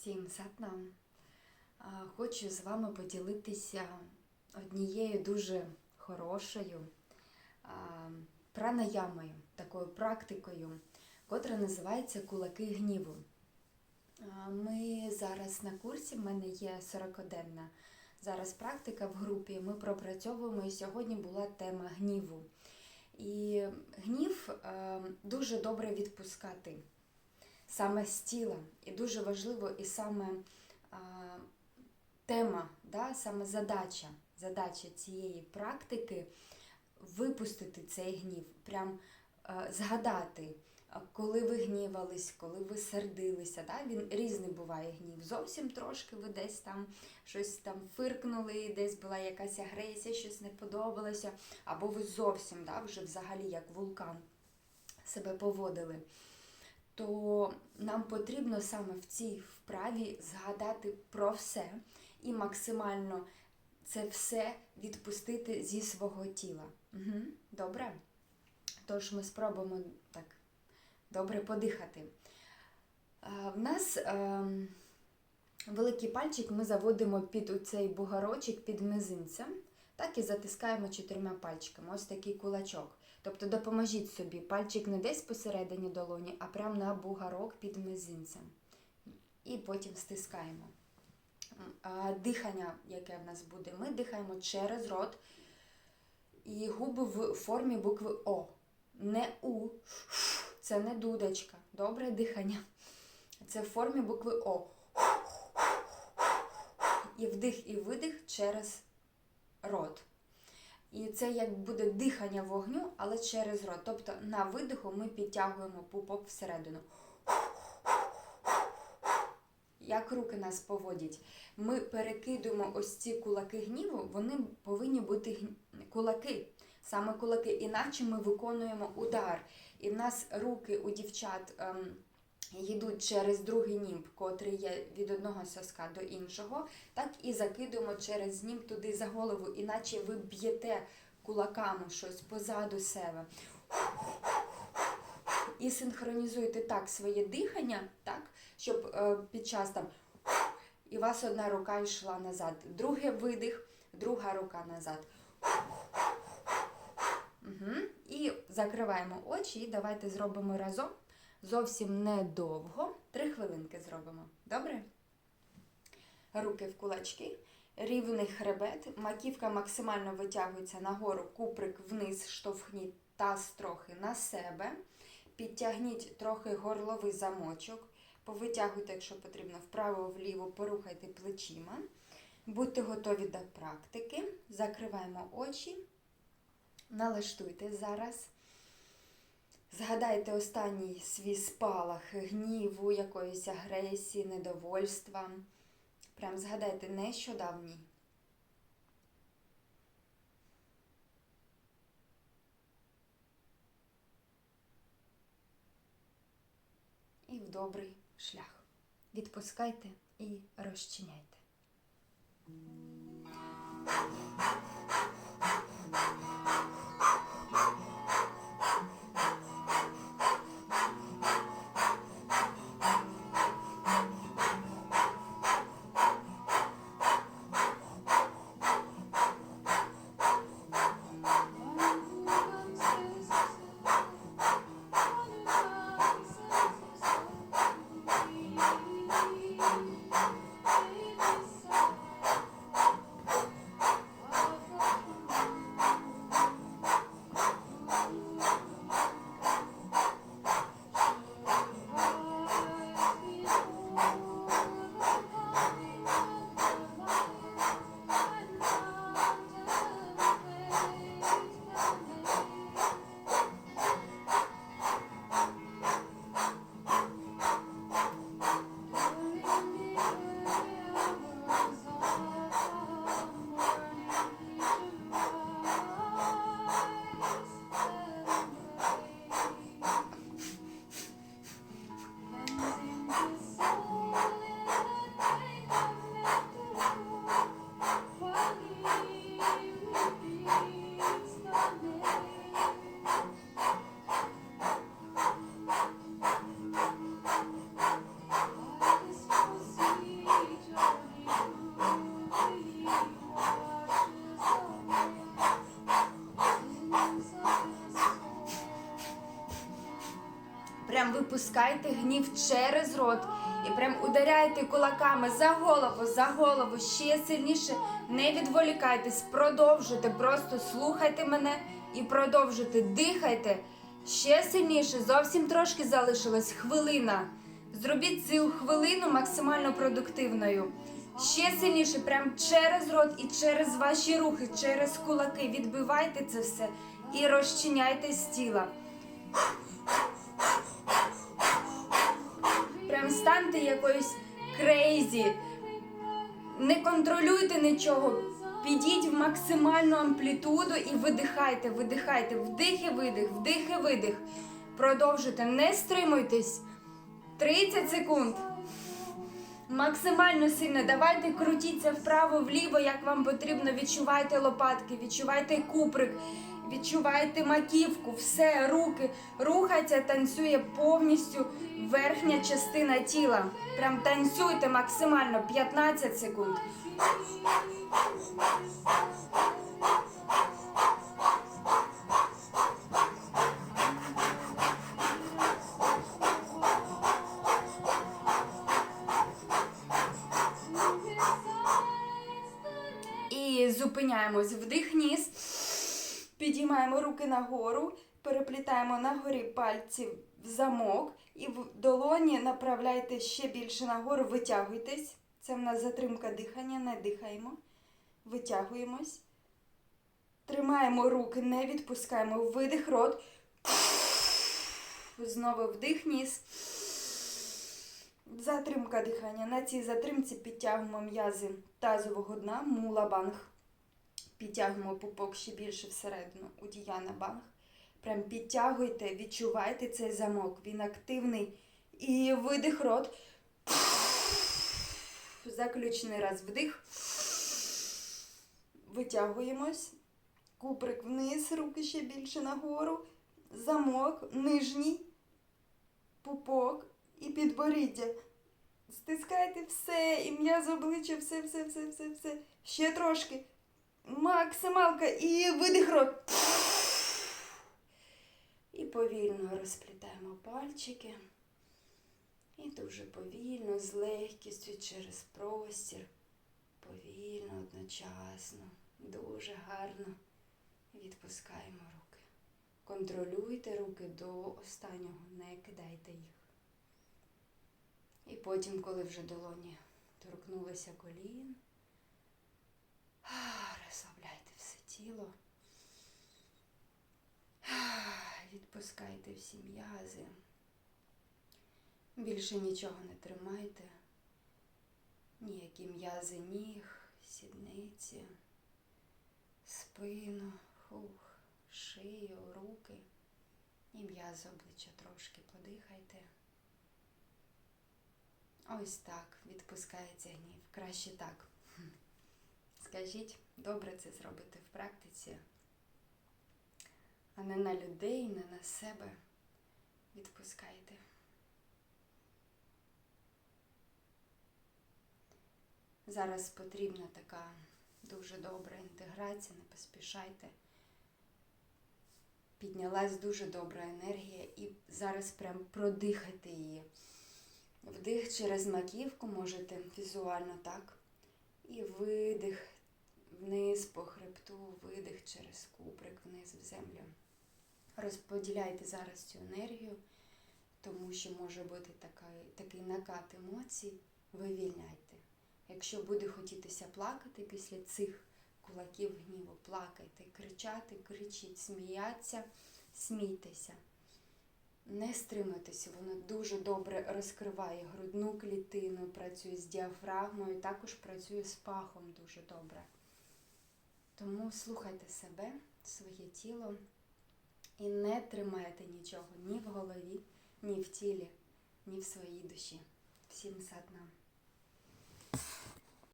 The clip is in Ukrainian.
Всім сатнам. Хочу з вами поділитися однією дуже хорошою пранаямою, такою практикою, котра називається кулаки гніву. Ми зараз на курсі, в мене є 40-денна зараз практика в групі. Ми пропрацьовуємо і сьогодні була тема гніву. І гнів дуже добре відпускати саме з тіла. І дуже важливо, і саме а, тема, да, саме задача, задача цієї практики випустити цей гнів, прям а, згадати, коли ви гнівались, коли ви сердилися. Да? Він різний буває гнів. Зовсім трошки ви десь там щось там фиркнули, десь була якась агресія, щось не подобалося, або ви зовсім да, вже взагалі як вулкан себе поводили то нам потрібно саме в цій вправі згадати про все і максимально це все відпустити зі свого тіла. Угу. Добре? Тож ми спробуємо так добре подихати. В нас е, великий пальчик ми заводимо під цей бугорочок, під мизинцем, так і затискаємо чотирма пальчиками. Ось такий кулачок. Тобто допоможіть собі, пальчик не десь посередині долоні, а прямо на бугарок під мизинцем. І потім стискаємо. Дихання, яке в нас буде, ми дихаємо через рот і губи в формі букви О. Не У. Це не дудочка. Добре дихання. Це в формі букви О. І вдих, і видих через рот. І це як буде дихання вогню, але через рот. Тобто на видиху ми підтягуємо пупок всередину. Як руки нас поводять, ми перекидуємо ось ці кулаки гніву, вони повинні бути кулаки, саме кулаки, іначе ми виконуємо удар. І в нас руки у дівчат ем, йдуть через другий німб, котрий є від одного соска до іншого, так і закидуємо через німб туди за голову, іначе ви б'єте кулаками щось позаду себе. І синхронізуйте так своє дихання, так, щоб е, під час там і у вас одна рука йшла назад. Другий видих, друга рука назад. Угу. І закриваємо очі, і давайте зробимо разом. Зовсім недовго. Три хвилинки зробимо. Добре? Руки в кулачки, рівний хребет, маківка максимально витягується нагору, куприк вниз, штовхніть таз трохи на себе. Підтягніть трохи горловий замочок. Повитягуйте, якщо потрібно, вправо-вліво, порухайте плечима. Будьте готові до практики. Закриваємо очі. Налаштуйте зараз. Згадайте останній свій спалах гніву, якоїсь агресії, недовольства. Прям згадайте нещодавній. І в добрий шлях. Відпускайте і розчиняйте. Випускайте гнів через рот. І прям ударяйте кулаками за голову, за голову, ще сильніше. Не відволікайтесь, продовжуйте, просто слухайте мене і продовжуйте. Дихайте ще сильніше, зовсім трошки залишилось хвилина. Зробіть цю хвилину максимально продуктивною. Ще сильніше, прям через рот і через ваші рухи, через кулаки. Відбивайте це все і розчиняйте з тіла. Прям якоїсь крейзі. Не контролюйте нічого. Підіть в максимальну амплітуду і видихайте, видихайте. Вдих і видих, вдих і видих. Продовжуйте, не стримуйтесь. 30 секунд. Максимально сильно давайте крутіться вправо-вліво, як вам потрібно. Відчувайте лопатки, відчувайте куприк, відчувайте маківку, все, руки. Рухається, танцює повністю верхня частина тіла. Прям танцюйте максимально 15 секунд. Зупиняємось вдих ніс. Підіймаємо руки нагору, переплітаємо нагорі пальці в замок і в долоні направляйте ще більше нагору, витягуйтесь. Це в нас затримка дихання, не дихаємо. Витягуємось. Тримаємо руки, не відпускаємо. Видих рот. Знову вдих ніс. Затримка дихання. На цій затримці підтягуємо м'язи тазового дна, мула банг. Підтягуємо пупок ще більше всередину у Діяна банг. Прям підтягуйте, відчувайте цей замок. Він активний. І видих рот. Заключний раз вдих. Витягуємось. Куприк вниз, руки ще більше нагору. Замок, нижній, пупок і підборіддя. Стискайте все, і м'яз обличчя, все, все, все, все, все. Ще трошки. Максималка і видих рот. І повільно розплітаємо пальчики. І дуже повільно, з легкістю через простір. Повільно, одночасно, дуже гарно відпускаємо руки. Контролюйте руки до останнього, не кидайте їх. І потім, коли вже долоні торкнулися колін, розслабляйте все тіло. Відпускайте всі м'язи. Більше нічого не тримайте. Ніякі м'язи ніг, сідниці, спину, хух, шию, руки. І м'язи обличчя трошки подихайте. Ось так відпускається гнів. Краще так. Хм. Скажіть, добре це зробити в практиці, а не на людей, не на себе. Відпускайте. Зараз потрібна така дуже добра інтеграція, не поспішайте. Піднялась дуже добра енергія і зараз прям продихайте її. Вдих через маківку можете візуально так. І видих вниз по хребту, видих через куприк вниз в землю. Розподіляйте зараз цю енергію, тому що може бути така, такий накат емоцій. Вивільняйте. Якщо буде хотітися плакати після цих кулаків гніву, плакайте, кричати, кричіть, сміятися, смійтеся. Не стримуйтеся, воно дуже добре розкриває грудну клітину, працює з діафрагмою, також працює з пахом дуже добре. Тому слухайте себе, своє тіло і не тримайте нічого ні в голові, ні в тілі, ні в своїй душі. Всім садна.